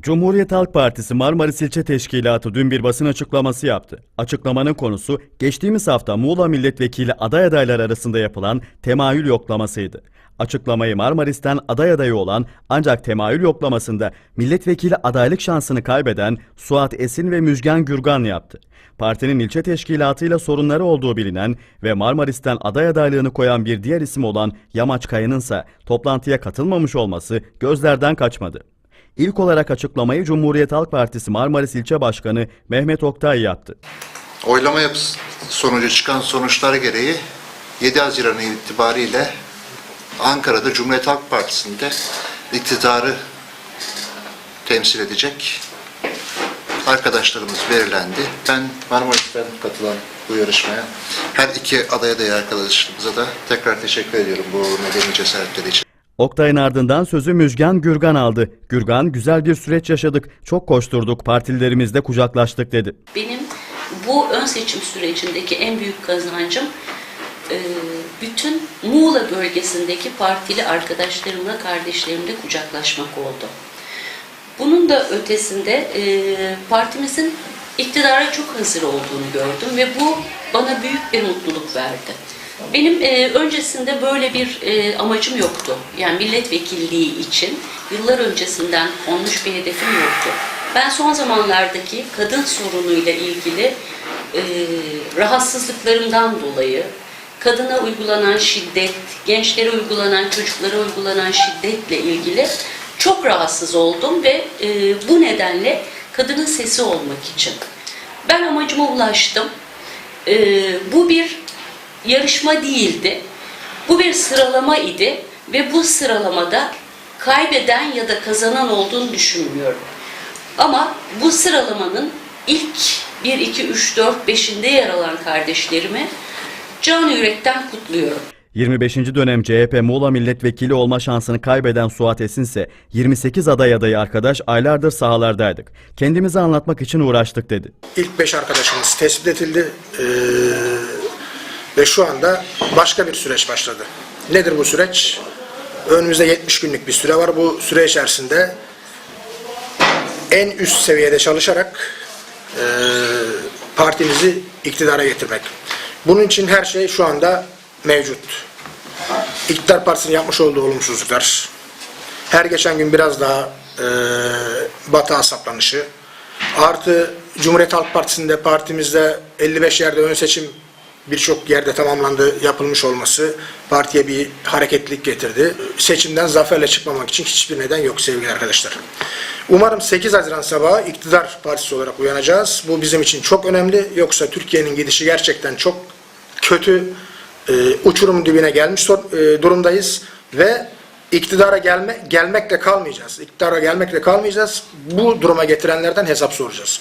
Cumhuriyet Halk Partisi Marmaris İlçe Teşkilatı dün bir basın açıklaması yaptı. Açıklamanın konusu geçtiğimiz hafta Muğla Milletvekili aday adaylar arasında yapılan temayül yoklamasıydı. Açıklamayı Marmaris'ten aday adayı olan ancak temayül yoklamasında milletvekili adaylık şansını kaybeden Suat Esin ve Müjgan Gürgan yaptı. Partinin ilçe teşkilatıyla sorunları olduğu bilinen ve Marmaris'ten aday adaylığını koyan bir diğer isim olan Yamaç Kaya'nın ise toplantıya katılmamış olması gözlerden kaçmadı. İlk olarak açıklamayı Cumhuriyet Halk Partisi Marmaris İlçe Başkanı Mehmet Oktay yaptı. Oylama yapısı sonucu çıkan sonuçlar gereği 7 Haziran itibariyle Ankara'da Cumhuriyet Halk Partisi'nde iktidarı temsil edecek arkadaşlarımız belirlendi. Ben Marmaris'ten katılan bu yarışmaya her iki aday adayı arkadaşlarımıza da tekrar teşekkür ediyorum bu nedeni cesaretleri için. Oktay'ın ardından sözü Müjgan Gürgan aldı. Gürgan güzel bir süreç yaşadık, çok koşturduk, partilerimizde kucaklaştık dedi. Benim bu ön seçim sürecindeki en büyük kazancım bütün Muğla bölgesindeki partili arkadaşlarımla, kardeşlerimle kucaklaşmak oldu. Bunun da ötesinde partimizin iktidara çok hazır olduğunu gördüm ve bu bana büyük bir mutluluk verdi. Benim e, öncesinde böyle bir e, amacım yoktu. Yani milletvekilliği için yıllar öncesinden konmuş bir hedefim yoktu. Ben son zamanlardaki kadın sorunuyla ilgili e, rahatsızlıklarımdan dolayı kadına uygulanan şiddet, gençlere uygulanan, çocuklara uygulanan şiddetle ilgili çok rahatsız oldum ve e, bu nedenle kadının sesi olmak için. Ben amacıma ulaştım. E, bu bir yarışma değildi. Bu bir sıralama idi ve bu sıralamada kaybeden ya da kazanan olduğunu düşünmüyorum. Ama bu sıralamanın ilk 1, 2, 3, 4, 5'inde yer alan kardeşlerimi can yürekten kutluyorum. 25. dönem CHP Muğla milletvekili olma şansını kaybeden Suat Esin ise 28 aday adayı arkadaş aylardır sahalardaydık. Kendimizi anlatmak için uğraştık dedi. İlk beş arkadaşımız tespit edildi Ee, ve şu anda başka bir süreç başladı. Nedir bu süreç? Önümüzde 70 günlük bir süre var. Bu süre içerisinde en üst seviyede çalışarak e, partimizi iktidara getirmek. Bunun için her şey şu anda mevcut. İktidar Partisi'nin yapmış olduğu olumsuzluklar, her geçen gün biraz daha e, batağa saplanışı, artı Cumhuriyet Halk Partisi'nde partimizde 55 yerde ön seçim birçok yerde tamamlandı yapılmış olması partiye bir hareketlilik getirdi. Seçimden zaferle çıkmamak için hiçbir neden yok sevgili arkadaşlar. Umarım 8 Haziran sabahı iktidar partisi olarak uyanacağız. Bu bizim için çok önemli. Yoksa Türkiye'nin gidişi gerçekten çok kötü, e, uçurum dibine gelmiş e, durumdayız ve iktidara gelme, gelmekle kalmayacağız. İktidara gelmekle kalmayacağız. Bu duruma getirenlerden hesap soracağız.